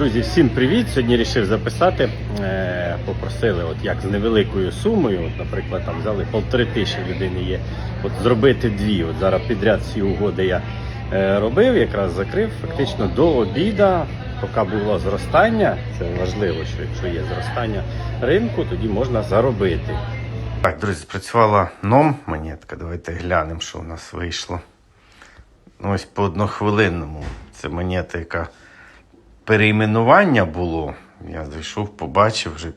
Друзі, всім привіт! Сьогодні вирішив записати. Е, попросили, от як з невеликою сумою, от, наприклад, там взяли полтори тисячі людини є. От зробити дві. От зараз підряд всі угоди я е, робив, якраз закрив. Фактично до обіда, поки було зростання. Це важливо, що якщо є зростання ринку, тоді можна заробити. Так, друзі, спрацювала ном монетка. Давайте глянемо, що у нас вийшло. Ну, Ось по однохвилинному. Це монета, яка перейменування було. Я зайшов, побачив вже,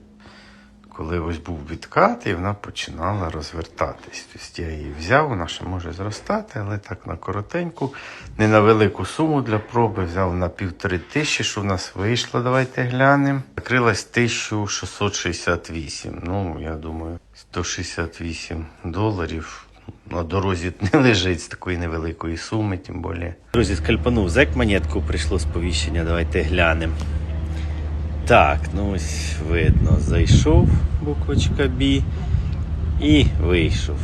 коли ось був відкат, і вона починала розвертатись. Тобто я її взяв, вона ще може зростати, але так на коротеньку, не на велику суму для проби. Взяв на півтори тисячі, що в нас вийшло. Давайте глянемо. Закрилась 1668. Ну, я думаю, 168 доларів. На дорозі не лежить з такої невеликої суми, тим більше. Друзі, скальпанув зек монетку, прийшло сповіщення, давайте глянемо. Так, ну ось видно, зайшов буквочка B і вийшов.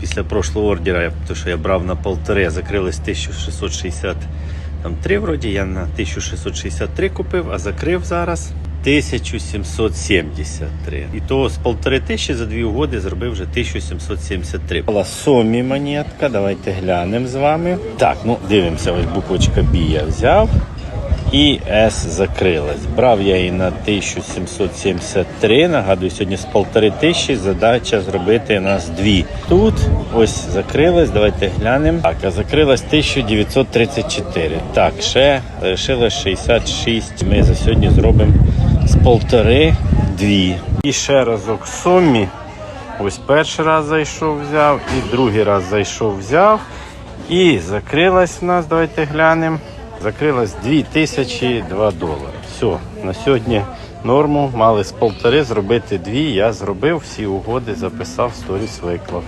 Після прошлого ордера, то що я брав на полтори, закрилось 1663 вроді, я на 1663 купив, а закрив зараз 1773. І то з полтори тисячі за дві угоди зробив вже 1773. Була сомі монетка, давайте глянемо з вами. Так, ну дивимося, ось буквочка B я взяв. І С закрилась. Брав я її на 1773. Нагадую, сьогодні з полтори тисячі задача зробити нас дві. Тут ось закрилась. Давайте глянемо. Так, а закрилась 1934. Так, ще лишилось 66. Ми за сьогодні зробимо з полтори дві. І ще разок в сумі. Ось перший раз зайшов, взяв, і другий раз зайшов, взяв. І закрилась в нас, давайте глянемо. Закрилась 2002 долари. Все, на сьогодні норму мали з полтори зробити дві. Я зробив всі угоди, записав, сторіс виклав.